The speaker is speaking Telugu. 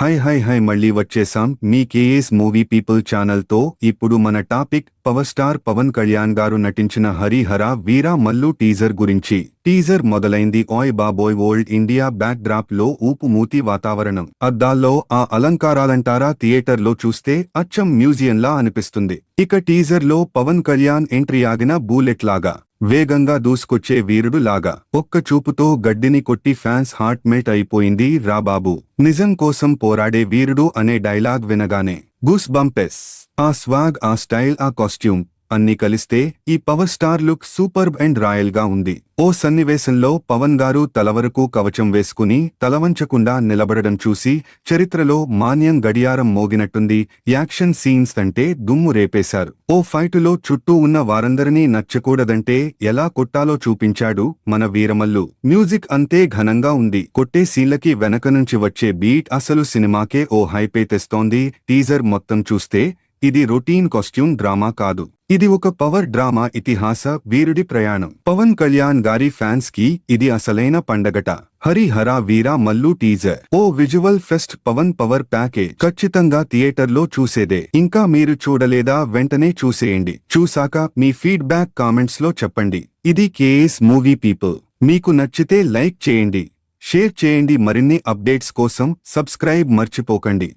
హై హై హై మళ్ళీ వచ్చేసాం మీ కేఎస్ మూవీ పీపుల్ ఛానల్తో ఇప్పుడు మన topic power star Pawan Kalyan గారు నటించిన హరిహర వీరా మల్లు టీజర్ గురించి. టీజర్ మొదలైంది ఓయ్ బాబోయ్ ఓల్డ్ ఇండియా బ్యాక్ డ్రాప్లో ఊపు మూతి వాతావరణం. అద్దాల్లో ఆ అలంకారాలంటారా థియేటర్లో చూస్తే అచ్చం మ్యూజియంలా అనిపిస్తుంది. ఇక టీజర్లో పవన్ కళ్యాణ్ ఎంట్రీ ఆగిన బూలెట్ లాగా వేగంగా దూసుకొచ్చే వీరుడు లాగా. ఒక్క చూపుతో గడ్డిని కొట్టి ఫ్యాన్స్ హార్ట్ మేట్ అయిపోయింది రా బాబు. నిజం కోసం పోరాడే వీరుడు అనే డైలాగ్ వినగానే. Goose bumps. ఆ స్వాగ్ ఆ స్టైల్ ఆ కాస్ట్యూమ్. అన్ని కలిస్తే ఈ power star look superb and రాయల్గా ఉంది. ఓ సన్నివేశంలో పవన్ గారు తలవరకు కవచం వేసుకుని తలవంచకుండా నిలబడడం చూసి చరిత్రలో మాన్యం గడియారం మోగినట్టుంది. యాక్షన్ సీన్స్ అంటే దుమ్ము రేపేశారు. ఓ ఫైటులో చుట్టూ ఉన్న వారందరినీ నచ్చకూడదంటే ఎలా కొట్టాలో చూపించాడు మన వీరమల్లు. మ్యూజిక్ అంతే ఘనంగా ఉంది. కొట్టే సీన్లకి వెనక నుంచి వచ్చే బీట్ అసలు సినిమాకే ఓ హైపే తెస్తోంది. టీజర్ మొత్తం చూస్తే ఇది రొటీన్ కాస్ట్యూమ్ డ్రామా కాదు. ఇది ఒక పవర్ డ్రామా ఇతిహాస వీరుడి ప్రయాణం. పవన్ కళ్యాణ్ గారి ఫ్యాన్స్కి ఇది అసలైన పండగట. హరిహర వీరా మల్లు టీజర్. ఓ visual fest Pawan power package. ఖచ్చితంగా థియేటర్లో చూసేదే. ఇంకా మీరు చూడలేదా? వెంటనే చూసేయండి. చూసాక మీ ఫీడ్బ్యాక్ కామెంట్స్లో చెప్పండి. ఇది కేఎస్ మూవీ పీపుల్. మీకు నచ్చితే లైక్ చేయండి. షేర్ చేయండి. మరిన్ని అప్డేట్స్ కోసం సబ్స్క్రైబ్ మర్చిపోకండి.